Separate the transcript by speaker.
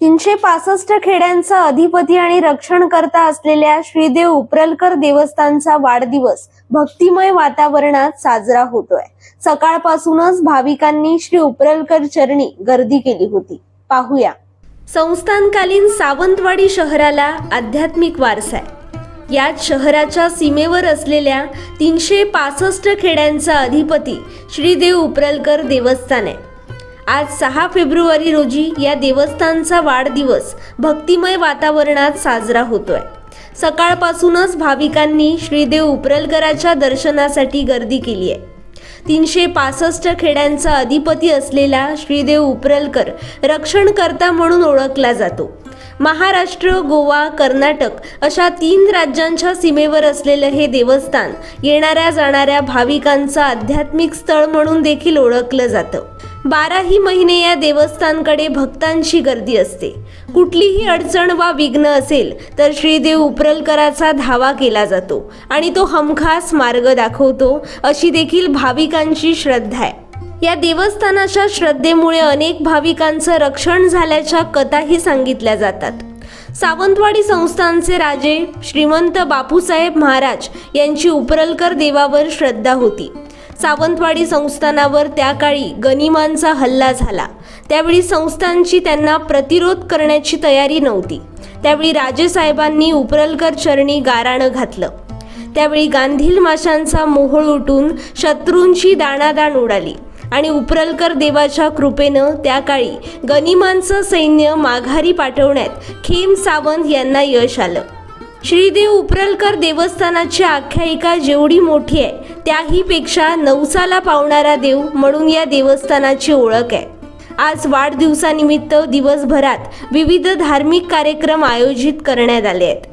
Speaker 1: तीनशे पासष्ट खेड्यांचा अधिपती आणि रक्षणकर्ता असलेल्या श्रीदेव उपरलकर देवस्थानचा वाढदिवस भक्तिमय वातावरणात साजरा होतोय. सकाळपासूनच भाविकांनी श्री उपरलकर चरणी गर्दी केली होती. पाहूया. संस्थानकालीन सावंतवाडी शहराला आध्यात्मिक वारसा आहे यात शहराच्या सीमेवर असलेल्या तीनशे पासष्ट खेड्यांचा अधिपती श्रीदेव उपरलकर देवस्थान आहे. आज सहा फेब्रुवारी रोजी या देवस्थानचा वाढदिवस भक्तिमय वातावरणात साजरा होतोय. सकाळपासूनच भाविकांनी श्रीदेव उपरलकराच्या दर्शनासाठी गर्दी केली आहे. तीनशे पासष्ट खेड्यांचा अधिपती असलेला श्रीदेव उपरलकर रक्षणकर्ता म्हणून ओळखला जातो. महाराष्ट्र गोवा कर्नाटक अशा तीन राज्यांच्या सीमेवर असलेलं हे देवस्थान येणाऱ्या जाणाऱ्या भाविकांचं आध्यात्मिक स्थळ म्हणून देखील ओळखलं जातं. बाराही महिने या देवस्थानकडे भक्तांची गर्दी असते. कुठलीही अडचण वा विघ्न असेल तर श्रीदेव उपरलकराचा धावा केला जातो आणि तो हमखास मार्ग दाखवतो अशी देखील भाविकांची श्रद्धा आहे. या देवस्थानाच्या श्रद्धेमुळे अनेक भाविकांचं रक्षण झाल्याच्या कथाही सांगितल्या जातात. सावंतवाडी संस्थानचे राजे श्रीमंत बापूसाहेब महाराज यांची उपरलकर देवावर श्रद्धा होती. सावंतवाडी संस्थानावर त्या काळी गनिमांचा हल्ला झाला. त्यावेळी संस्थानची त्यांना प्रतिरोध करण्याची तयारी नव्हती. त्यावेळी राजेसाहेबांनी उपरलकर चरणी गाराणं घातलं. त्यावेळी गांधील माशांचा मोहोळ उठून शत्रूंची दाणादाण उडाली आणि उपरलकर देवाच्या कृपेनं त्या काळी गनिमांचं सैन्य माघारी पाठवण्यात खेम सावंत यांना यश आलं. श्रीदेव उपरलकर देवस्थानाची आख्यायिका जेवढी मोठी आहे त्याहीपेक्षा नवसाला पावणारा देव म्हणून या देवस्थानाची ओळख आहे. आज वाढदिवसानिमित्त दिवसभरात विविध धार्मिक कार्यक्रम आयोजित करण्यात आले आहेत.